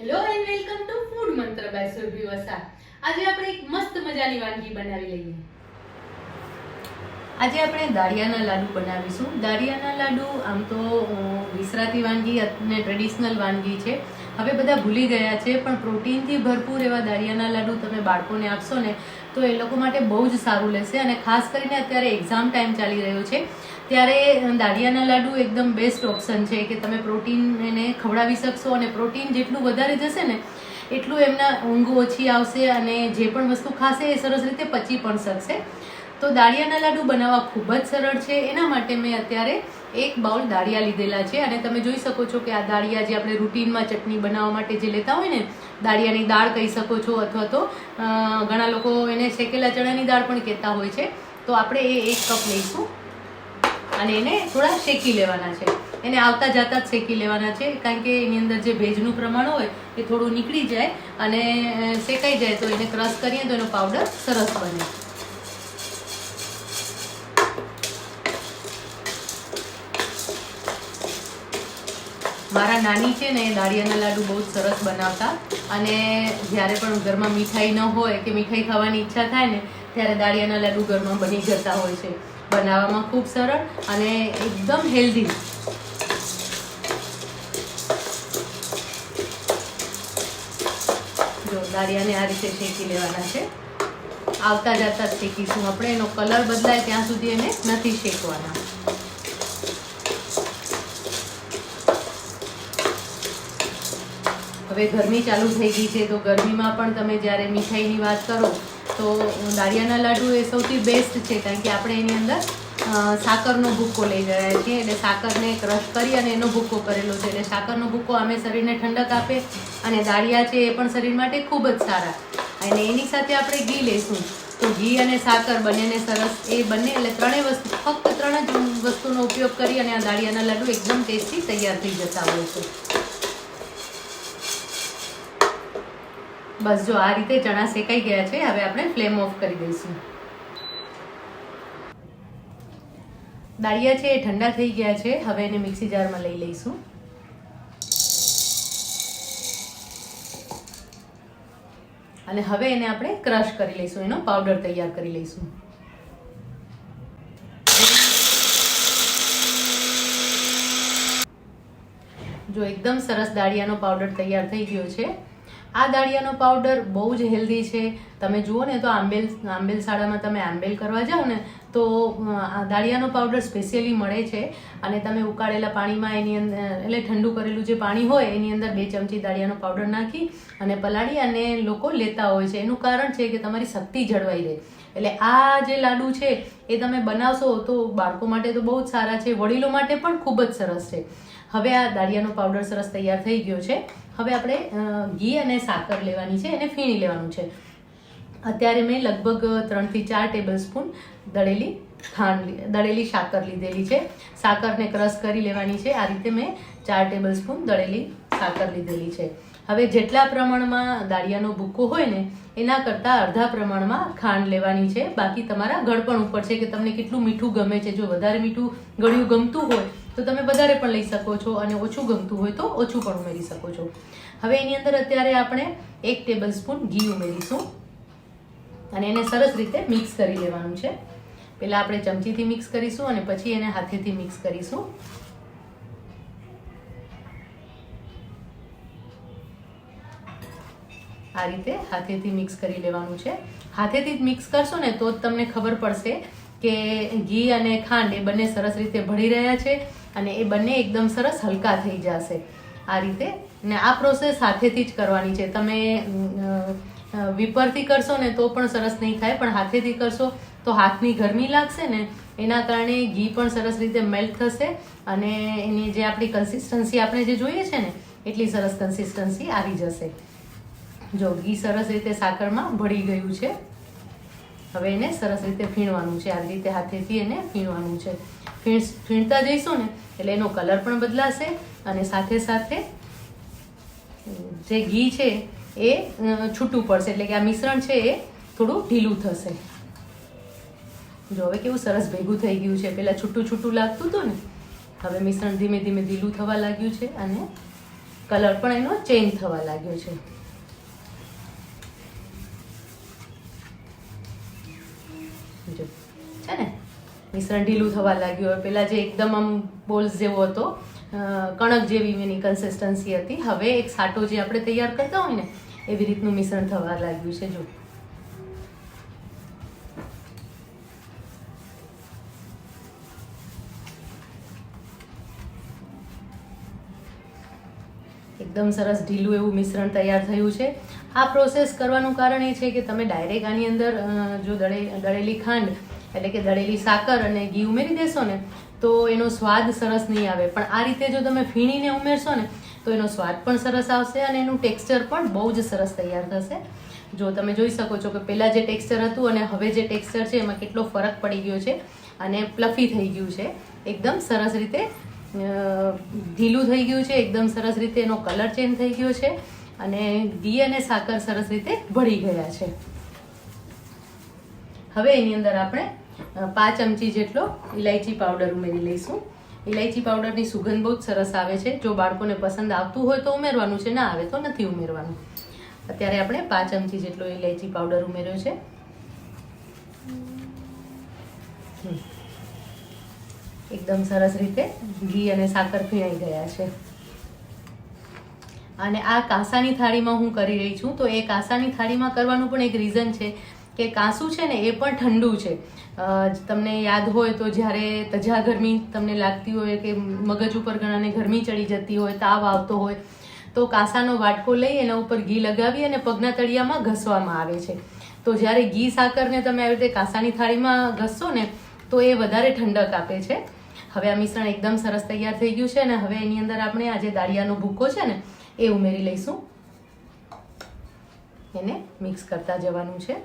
Hello and welcome to Food Mantra by Surbhi Vasa આજે આપણે એક મસ્ત મજાની વાનગી બનાવી લઈએ. આજે આપણે દાળિયાના લાડુ બનાવીશું. દાળિયાના લાડુ આમ તો વિસરાતી વાનગી અને ટ્રેડિશનલ વાનગી છે. હવે બધા ભૂલી ગયા છે, પણ પ્રોટીનથી ભરપૂર એવા દાળિયાના લાડુ તમે બાળકોને આપશો ને, તો એ લોકો માટે બહુ જ સારું લેશે અને ખાસ કરીને અત્યારે એક્ઝામ ટાઈમ ચાલી રહ્યો છે. ત્યારે દાળિયાના લાડુ એકદમ બેસ્ટ ઓપ્શન છે કે તમે પ્રોટીન એને ખવડાવી શકશો અને પ્રોટીન જેટલું વધારે જશે ને, એટલું એમના ઊંઘ ઓછી આવશે અને જે પણ વસ્તુ ખાશે એ સરસ રીતે પચી પણ શકશે. તો દાળિયાના લાડુ બનાવવા ખૂબ જ સરળ છે. એના માટે મેં અત્યારે એક બાઉલ દાળિયા લીધેલા છે અને તમે જોઈ શકો છો કે આ દાળિયા જે આપણે રૂટીનમાં ચટણી બનાવવા માટે જે લેતા હોય ને, દાળિયાની દાળ કહી શકો છો અથવા તો ઘણા લોકો એને શેકેલા ચણાની દાળ પણ કહેતા હોય છે. તો આપણે એ એક કપ લઈશું. અને એને થોડા શેકી લેવાના છે. એને આવતા જતા જ શેકી લેવાના છે, કારણ કે એની અંદર જે ભેજનું પ્રમાણ હોય એ થોડું નીકળી જાય અને શેકાઈ જાય તો એને ક્રશ કરીએ તો એનો પાવડર સરસ બને. મારા નાની છે ને એ દાળિયાના લાડુ બહુ સરસ બનાવતા અને જ્યારે પણ ઘરમાં મીઠાઈ ન હોય કે મીઠાઈ ખાવાની ઈચ્છા થાય ને ત્યારે દાળિયાના લાડુ ઘરમાં બની જતા હોય છે. બનાવવામાં ખૂબ સરળ અને એકદમ હેલ્ધી જો આ રીતે શેકી લેવાના છે. આવતા જતા શેકીશું આપણે. એનો કલર બદલાય ત્યાં સુધી એને નથી શેકવાના. હવે ગરમી ચાલુ થઈ ગઈ છે, તો ગરમીમાં પણ તમે જ્યારે મીઠાઈની વાત કરો તો દાળિયાના લાડુ એ સૌથી બેસ્ટ છે, કારણ કે આપણે એની અંદર સાકરનો ભૂક્કો લઈ રહ્યા છીએ એટલે સાકરને ક્રશ કરી અને એનો ભૂક્કો કરેલો છે. એટલે સાકરનો ભૂક્કો અમે શરીરને ઠંડક આપે અને દાળિયા છે એ પણ શરીર માટે ખૂબ જ સારા. અને એની સાથે આપણે ઘી લઈશું તો ઘી અને સાકર બંનેને સરસ, એ બંને એટલે ત્રણેય વસ્તુ, ફક્ત ત્રણ જ વસ્તુનો ઉપયોગ કરી અને આ દાળિયાના લાડુ એકદમ ટેસ્ટી તૈયાર થઈ જતા હોય છે. બસ જો આ રીતે ચણા શેકાઈ ગયા છે, હવે આપણે ફ્લેમ ઓફ કરી દઈશું. દાળિયા છે એ ઠંડા થઈ ગયા છે, હવે એને મિક્સી જારમાં લઈ લઈશું. અને હવે એને આપણે ક્રશ કરી લઈશું, એનો પાવડર તૈયાર કરી લઈશું. જો એકદમ સરસ દાળિયાનો પાવડર તૈયાર થઈ ગયો છે આ દાળિયાનો પાવડર બહુ જ હેલ્ધી છે. તમે જુઓ ને તો આંબેલ આંબેલ શાળામાં તમે આંબેલ કરવા જાઓ ને તો આ દાળિયાનો પાવડર સ્પેશિયલી મળે છે. અને તમે ઉકાળેલા પાણીમાં એની અંદર એટલે ઠંડુ કરેલું જે પાણી હોય એની અંદર બે ચમચી દાળિયાનો પાવડર નાખી અને પલાળી અને લોકો લેતા હોય છે. એનું કારણ છે કે તમારી શક્તિ જળવાઈ રહે. એટલે આ જે લાડુ છે એ તમે બનાવશો તો બાળકો માટે તો બહુ જ સારા છે. વડીલો માટે પણ ખૂબ જ સરસ છે. હવે આ દાળિયાનો પાવડર સરસ તૈયાર થઈ ગયો છે. હવે આપણે ઘી અને સાકર લેવાની છે, એને ફીણી લેવાનું છે. અત્યારે મેં લગભગ ત્રણથી ચાર ટેબલ સ્પૂન દળેલી ખાંડ દળેલી સાકર લીધેલી છે. સાકરને ક્રશ કરી લેવાની છે. આ રીતે મેં ચાર ટેબલ સ્પૂન દળેલી સાકર લીધેલી છે. હવે જેટલા પ્રમાણમાં દાળિયાનો ભૂકો હોય ને, એના કરતાં અડધા પ્રમાણમાં ખાંડ લેવાની છે. બાકી તમારા ગળપણ ઉપર છે કે તમને કેટલું મીઠું ગમે છે. જો વધારે મીઠું ગળ્યું ગમતું હોય, તો તમે વધારે પણ લઈ શકો છો અને ઓછું ગમતું હોય તો ઓછું પણ ઉમેરી શકો છો. હવે એની અંદર અત્યારે આપણે એક ટેબલ સ્પૂન ઘી ઉમેરીશું અને એને સરસ રીતે મિક્સ કરી લેવાનું છે. પહેલાં આપણે ચમચીથી મિક્સ કરીશું અને પછી એને હાથેથી મિક્સ કરીશું. આ રીતે હાથેથી મિક્સ કરી લેવાનું છે. હાથેથી જ મિક્સ કરશો ને તો જ તમને ખબર પડશે કે ઘી અને ખાંડ એ બંને સરસ રીતે ભળી રહ્યા છે અને એ બંને એકદમ સરસ હલકા થઈ જશે. આ રીતે ને આ પ્રોસેસ હાથેથી જ કરવાની છે. તમે વિપરથી કરશો ને તો પણ સરસ નહીં થાય, પણ હાથેથી કરશો તો હાથની ગરમી લાગશે ને એના કારણે ઘી પણ સરસ રીતે મેલ્ટ થશે અને એની જે આપણી કન્સિસ્ટન્સી આપણે જે જોઈએ છે ને, એટલી સરસ કન્સિસ્ટન્સી આવી જશે. જો ઘી સરસ રીતે સાકરમાં ભળી ગયું છે. હવે એને સરસ રીતે ફીણવાનું છે. આવી રીતે હાથેથી એને ફીણવાનું છે. ફીણ ફીણતા જઈશું ને, એટલે એનો કલર પણ બદલાશે અને સાથે સાથે જે ઘી છે એ છૂટું પડશે. એટલે કે આ મિશ્રણ છે એ થોડું ઢીલું થશે. જો હવે કેવું સરસ ભેગું થઈ ગયું છે. પહેલાં છૂટું છૂટું લાગતું હતું ને, હવે મિશ્રણ ધીમે ધીમે ઢીલું થવા લાગ્યું છે અને કલર પણ એનો ચેન્જ થવા લાગ્યો છે. જો. છે ને? મિશ્રણ ઢીલું થવા લાગ્યું હવે. પહેલાં જે એકદમ આમ બોલ્સ જેવો હતો કણક જેવી એની કન્સિસ્ટન્સી હતી. હવે એક સાટો જે આપણે તૈયાર કરતા હોય ને, એવી રીતનું મિશ્રણ થવા લાગ્યું છે, જો. એકદમ સરસ ઢીલું એવું મિશ્રણ તૈયાર થયું છે. આ પ્રોસેસ કરવાનું કારણ એ છે કે તમે ડાયરેક્ટ આની અંદર જો દળે, દળેલી ખાંડ, એટલે કે દળેલી સાકર અને ઘી ઉમેરી દેશો ને, તો એનો સ્વાદ સરસ નહીં આવે. પણ આ રીતે જો તમે ફીણીને ઉમેરશો ને, તો એનો સ્વાદ પણ સરસ આવશે અને એનું ટેક્સચર પણ બહુ જ સરસ તૈયાર થશે. જો તમે જોઈ શકો છો કે પહેલાં જે ટેક્સચર હતું અને હવે જે ટેક્સચર છે, એમાં કેટલો ફરક પડી ગયો છે અને પ્લફી થઈ ગયું છે. એકદમ સરસ રીતે ઢીલું થઈ ગયું છે, એકદમ સરસ રીતે એનો કલર ચેન્જ થઈ ગયો છે. અને ઘી અને સાકર સરસ રીતે ભળી ગયા છે. હવે એની અંદર આપણે પાંચ ચમચી જેટલો ઇલાયચી પાવડર ઉમેરી લઈશું. ઇલાયચી પાવડરની સુગંધ બહુ જ સરસ આવે છે. જો બાળકોને પસંદ આવતું હોય તો ઉમેરવાનું છે, ના આવે તો નથી ઉમેરવાનું. અત્યારે આપણે પાંચ ચમચી જેટલો ઇલાયચી પાવડર ઉમેર્યો છે. એકદમ સરસ રીતે ઘી અને સાકર પીણાઈ ગયા છે. અને આ કાંસાની થાળીમાં હું કરી રહી છું. તો એ કાંસાની થાળીમાં કરવાનું પણ એક રીઝન છે કે કાંસું છે ને એ પણ ઠંડુ છે. તમને યાદ હોય તો જ્યારે તજા ગરમી તમને લાગતી હોય કે મગજ ઉપર ઘણાને ગરમી ચડી જતી હોય, તાવ આવતો હોય, તો કાંસાનો વાટકો લઈ એના ઉપર ઘી લગાવી અને પગના તળિયામાં ઘસવામાં આવે છે. તો જ્યારે ઘી સાકરને તમે આવી રીતે કાંસાની થાળીમાં ઘસશો ને, તો એ વધારે ઠંડક આપે છે. હવે આ મિશ્રણ એકદમ સરસ તૈયાર થઈ ગયું છે અને હવે એની અંદર આપણે આજે દાળિયાનો ભૂકો છે ને એ ઉમેરી લઈશું. એને મિક્સ કરતા જવાનું છે.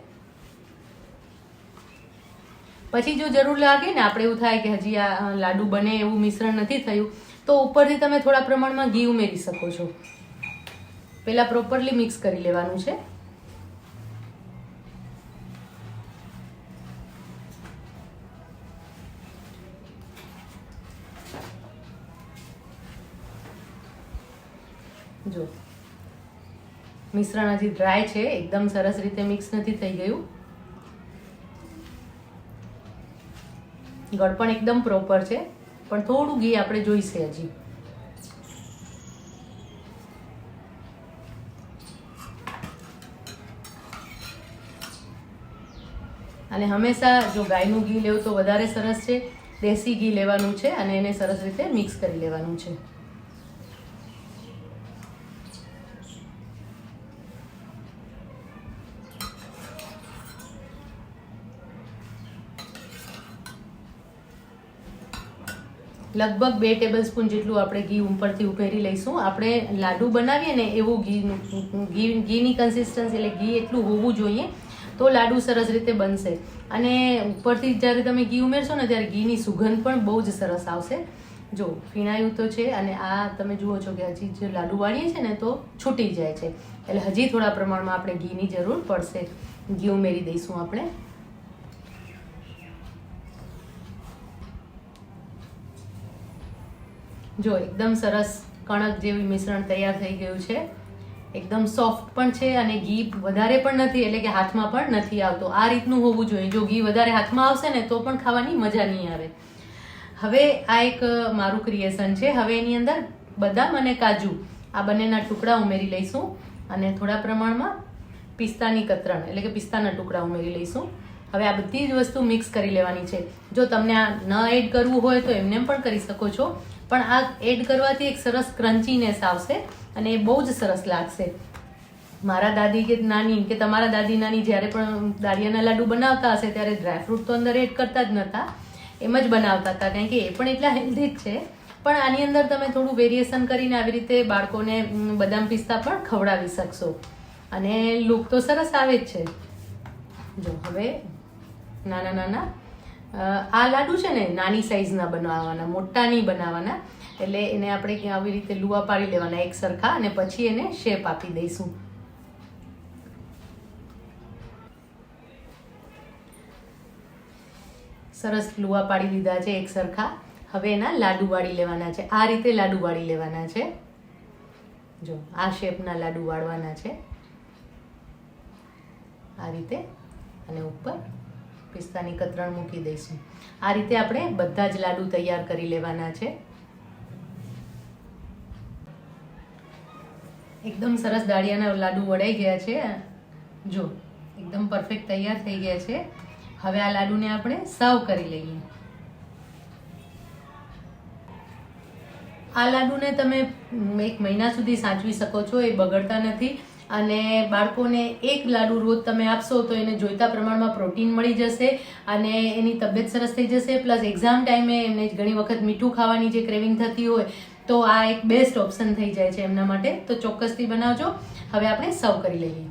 પછી જો જરૂર લાગે ને, આપણે એવું થાય કે હજી આ લાડુ બને એવું મિશ્રણ નથી થયું, તો ઉપરથી તમે થોડા પ્રમાણમાં ઘી ઉમેરી શકો છો. પહેલાં પ્રોપરલી મિક્સ કરી લેવાનું છે. જો. મિશ્રણ હજી ડ્રાય છે, એકદમ સરસ રીતે મિક્સ નથી થઈ ગયું. ગળપણ એકદમ પ્રોપર છે, પણ થોડું ઘી આપણે જોઈશે હજી. અને હંમેશા જો ગાયનું ઘી લેવું તો વધારે સરસ છે, દેશી ઘી લેવાનું છે અને એને સરસ રીતે મિક્સ કરી લેવાનું છે. લગભગ બે ટેબલ સ્પૂન જેટલું આપણે ઘી ઉપરથી ઉભેરી લઈશું. આપણે લાડુ બનાવીએ ને એવું ઘીનું ઘી, ઘીની કન્સિસ્ટન્સી એટલે ઘી એટલું હોવું જોઈએ તો લાડુ સરસ રીતે બનશે. અને ઉપરથી જ્યારે તમે ઘી ઉમેરશો ને ત્યારે ઘીની સુગંધ પણ બહુ જ સરસ આવશે. જો ફીણાયું તો છે અને આ તમે જુઓ છો કે હજી જે લાડુ વાળીએ છે ને તો છૂટી જાય છે. એટલે હજી થોડા પ્રમાણમાં આપણે ઘીની જરૂર પડશે. ઘી ઉમેરી દઈશું આપણે. જો એકદમ સરસ કણક જેવું મિશ્રણ તૈયાર થઈ ગયું છે. એકદમ સોફ્ટ પણ છે અને ઘી વધારે પણ નથી, એટલે કે હાથમાં પણ નથી આવતો. આ રીતનું હોવું જોઈએ. જો ઘી વધારે હાથમાં આવશે ને, તો પણ ખાવાની મજા નહીં આવે. હવે આ એક મારું ક્રિએશન છે. હવે એની અંદર બદામ અને કાજુ, આ બંનેના ટુકડા ઉમેરી લઈશું અને થોડા પ્રમાણમાં પિસ્તાની કતરણ, એટલે કે પિસ્તાના ટુકડા ઉમેરી લઈશું. હવે આ બધી જ વસ્તુ મિક્સ કરી લેવાની છે. જો તમને આ ન એડ કરવું હોય તો એમને પણ કરી શકો છો. પણ આ એડ કરવાથી એક સરસ ક્રન્ચીનેસ આવશે અને એ બહુ જ સરસ લાગશે. મારા દાદી કે નાની, કે તમારા દાદી નાની જ્યારે પણ દાળિયાના લાડુ બનાવતા હશે ત્યારે ડ્રાયફ્રૂટ તો અંદર એડ કરતા જ નહોતા એમ જ બનાવતા હતા, કારણ કે એ પણ એટલા હેલ્ધી જ છે. પણ આની અંદર તમે થોડું વેરિએશન કરીને આવી રીતે બાળકોને બદામ પિસ્તા પણ ખવડાવી શકશો. અને લુક તો સરસ આવે જ છે. જો હવે નાના નાના આ લાડુ છે ને નાની સાઈઝના બનાવવાના મોટા નહીં બનાવવાના. એટલે એને આપણે આવી રીતે લુવા પાડી લેવાના એક સરખા અને પછી એને શેપ આપી દઈશું. સરસ લુવા પાડી લીધા છે એક સરખા. હવે એના લાડુ વાળી લેવાના છે. આ રીતે લાડુ વાળી લેવાના છે. જો, આ શેપના લાડુ વાળવાના છે. આ રીતે અને ઉપર પિસ્તાની કતરણ મૂકી દઈશું. આ રીતે આપણે બધા જ લાડુ તૈયાર કરી લેવાના છે. એકદમ સરસ દાળિયાના લાડુ વળાઈ ગયા છે. જો, એકદમ પરફેક્ટ તૈયાર થઈ ગયા છે. હવે આ લાડુને આપણે સર્વ કરી લઈએ. આ લાડુને તમે એક મહિના સુધી સાચવી શકો છો, એ બગડતા નથી. અને બાળકોને એક લાડુ રોજ તમે આપશો તો એને જોઈતા પ્રમાણમાં પ્રોટીન મળી જશે અને એની તબિયત સરસ થઈ જશે. પ્લસ એક્ઝામ ટાઈમે એમને ઘણી વખત મીઠું ખાવાની જે ક્રેવિંગ થતી હોય તો આ એક બેસ્ટ ઓપ્શન થઈ જાય છે એમના માટે. તો ચોક્કસથી બનાવજો. હવે આપણે સર્વ કરી લઈએ.